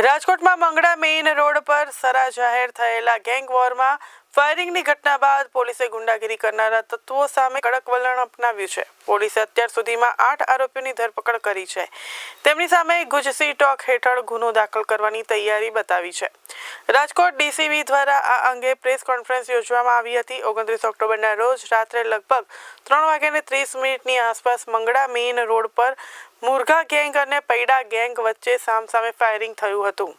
રાજકોટમાં મંગળા main road પર સરા જાહેર થયેલા ગેંગ વોરમાં ફાયરિંગની ઘટના બાદ પોલીસે ગુંડાગીરી કરનારા તત્વો સામે કડક વલણ અપનાવ્યું છે. પોલીસે અત્યાર સુધીમાં આઠ આરોપીઓની ધરપકડ કરી છે. તેમની સામે ગુજસી ટોક હેઠળ ગુનો દાખલ કરવાની તૈયારી બતાવી છે. રાજકોટ ડીસીબી દ્વારા આ અંગે પ્રેસ કોન્ફરન્સ યોજવામાં આવી હતી. ઓગણત્રીસ ઓક્ટોબરના રોજ રાત્રે લગભગ ત્રણ વાગ્યાને ત્રીસ મિનિટની આસપાસ મંગળા મેઇન રોડ પર મુરઘા ગેંગ અને પૈડા ગેંગ વચ્ચે સામસામે ફાયરિંગ થયું હતું.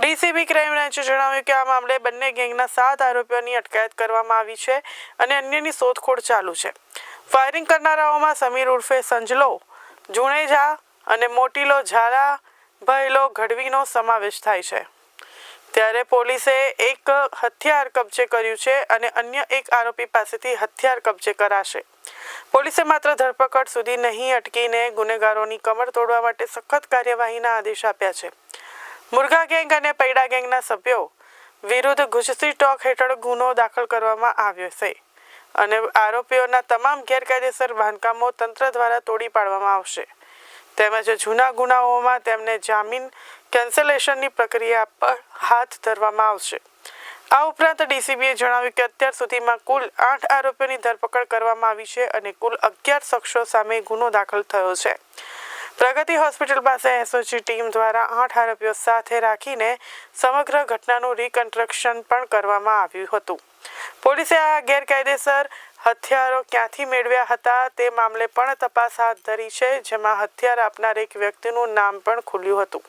ડીસીબી ક્રાઇમ બ્રાન્ચે જણાવ્યું કે આ મામલે બંને ગેંગના સાત આરોપીઓની અટકાયત કરવામાં આવી છે અને અન્યની શોધખોળ ચાલુ છે. ફાયરિંગ કરનારાઓમાં સમીર ઉર્ફે સંજલો જુણેજા અને મોટીલો ઝાલા, ભયલો ગઢવીનો સમાવેશ થાય છે. ત્યારે પોલીસે એક હથિયાર કબજે કર્યું છે અને અન્ય એક આરોપી પાસેથી હથિયાર કબજે કરાશે. પોલીસે માત્ર ધરપકડ સુધી નહીં અટકીને ગુનેગારોની કમર તોડવા માટે સખત કાર્યવાહીના આદેશ આપ્યા છે. મુરઘા ગેંગ અને પૈડા ગેંગના સભ્યો વિરુદ્ધ ગુજસી ટોક હેઠળ ગુનો દાખલ કરવામાં આવ્યો છે અને આરોપીઓના તમામ ગેરકાયદેસર બાંધકામો તંત્ર દ્વારા તોડી પાડવામાં આવશે. તેમજ જૂના ગુનાઓમાં તેમને જામીન કેન્સલેશનની પ્રક્રિયા પર હાથ ધરવામાં આવશે. આ ઉપરાંત ડીસીબીએ જણાવ્યું કે અત્યાર સુધીમાં કુલ આઠ આરોપીઓની ધરપકડ કરવામાં આવી છે અને કુલ અગિયાર શખ્સો સામે ગુનો દાખલ થયો છે. પ્રગતિ હોસ્પિટલ પાસે એસઓજી ટીમ દ્વારા આઠ આરોપીઓ સાથે રાખીને સમગ્ર ઘટનાનું રિકન્સ્ટ્રક્શન પણ કરવામાં આવ્યું હતું. પોલીસે આ ગેરકાયદેસર હથિયારો ક્યાંથી મેળવ્યા હતા તે મામલે પણ તપાસ હાથ ધરી છે, જેમાં હથિયાર આપનાર એક વ્યક્તિનું નામ પણ ખુલ્યું હતું.